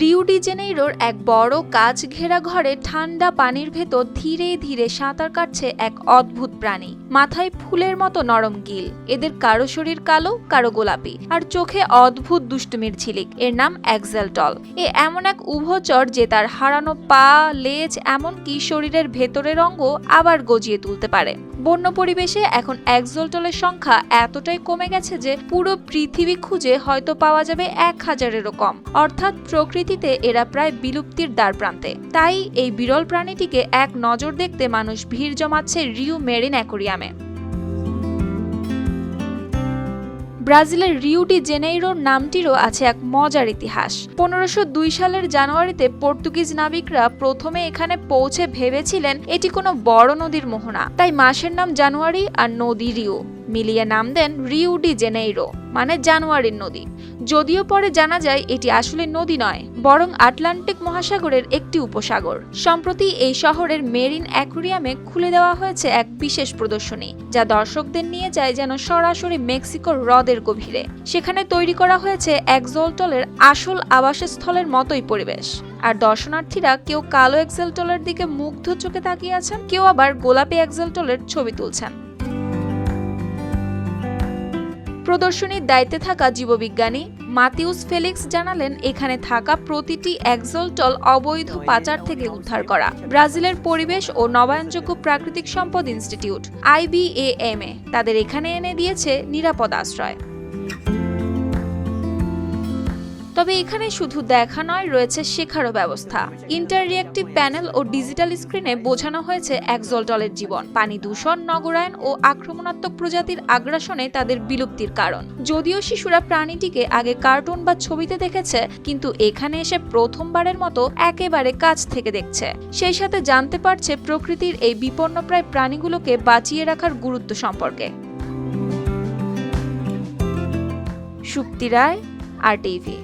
রিউ D জেনেইরোর এক বড় কাচ ঘেরা ঘরে ঠান্ডা পানির ভেতর ধীরে ধীরে সাঁতার কাটছে এক অদ্ভুত প্রাণী। মাথায় ফুলের মতো নরম গিল। এদের কারও শরীর কালো, কারও গোলাপি, আর চোখে অদ্ভুত দুষ্টুমির ঝিলিক। এর নাম অ্যাক্সেলটল এ এমন এক উভচর যে তার হারানো পা, লেজ, এমনকি শরীরের ভেতরের অঙ্গ আবার গজিয়ে তুলতে পারে। বন্য পরিবেশে এখন একজোলটলের সংখ্যা এতটাই কমে গেছে যে পুরো পৃথিবী খুঁজে হয়তো পাওয়া যাবে এক হাজারেরও কম। অর্থাৎ প্রকৃতিতে এরা প্রায় বিলুপ্তির দ্বার প্রান্তে। তাই এই বিরল প্রাণীটিকে এক নজর দেখতে মানুষ ভিড় জমাচ্ছে রিউ মেরিন অ্যাকোরিয়ামে। ব্রাজিলের রিউ ডি জেনেইরোর নামটিরও আছে এক মজার ইতিহাস। পনেরোশো দুই সালের জানুয়ারিতে পর্তুগিজ নাবিকরা প্রথমে এখানে পৌঁছে ভেবেছিলেন এটি কোনো বড় নদীর মোহনা, তাই মাসের নাম জানুয়ারি আর নদী রিউ মিলিয়ে নাম দেন রিউ ডি জেনেইরো মানে জানুয়ারির নদী। যদিও পরে জানা যায় এটি আসলে নদী নয়, বরং আটলান্টিক মহাসাগরের একটি উপসাগর। সম্প্রতি এই শহরের মেরিন অ্যাকুরিয়ামে খুলে দেওয়া হয়েছে এক বিশেষ প্রদর্শনী, যা দর্শকদের নিয়ে যায় যেন সরাসরি মেক্সিকোর হ্রদের গভীরে। সেখানে তৈরি করা হয়েছে একজলটলের আসল আবাসস্থলের মতোই পরিবেশ। আর দর্শনার্থীরা কেউ কালো এক্সেলটলের দিকে মুগ্ধ চোখে তাকিয়ে আছেন, কেউ আবার গোলাপি এক্সেলটলের ছবি তুলছেন। প্রদর্শনীর দায়িত্বে থাকা জীববিজ্ঞানী মাতিউস ফেলিক্স জানালেন, এখানে থাকা প্রতিটি একজলটল অবৈধ পাচার থেকে উদ্ধার করা। ব্রাজিলের পরিবেশ ও নবায়নযোগ্য প্রাকৃতিক সম্পদ ইনস্টিটিউট, আইবিএএমএ, তাদের এখানে এনে দিয়েছে নিরাপদ আশ্রয়। তবে এখানে শুধু দেখা নয়, রয়েছে শেখারও ব্যবস্থা। ইন্টাররিয়েক্টিভ প্যানেল ও ডিজিটাল স্ক্রিনে বোঝানো হয়েছে একজলটলের জীবন। পানি দূষণ, নগরায়ন ও আক্রমণাত্মক প্রজাতির আগ্রাসনে তাদের বিলুপ্তির কারণ। যদিও শিশুরা প্রাণীটিকে আগে কার্টুন বা ছবিতে দেখেছে, কিন্তু এখানে এসে প্রথমবারের মতো একেবারে কাছ থেকে দেখছে। সেই সাথে জানতে পারছে প্রকৃতির এই বিপন্নপ্রায় প্রাণীগুলোকে বাঁচিয়ে রাখার গুরুত্ব সম্পর্কে। Supti Roy, R TV.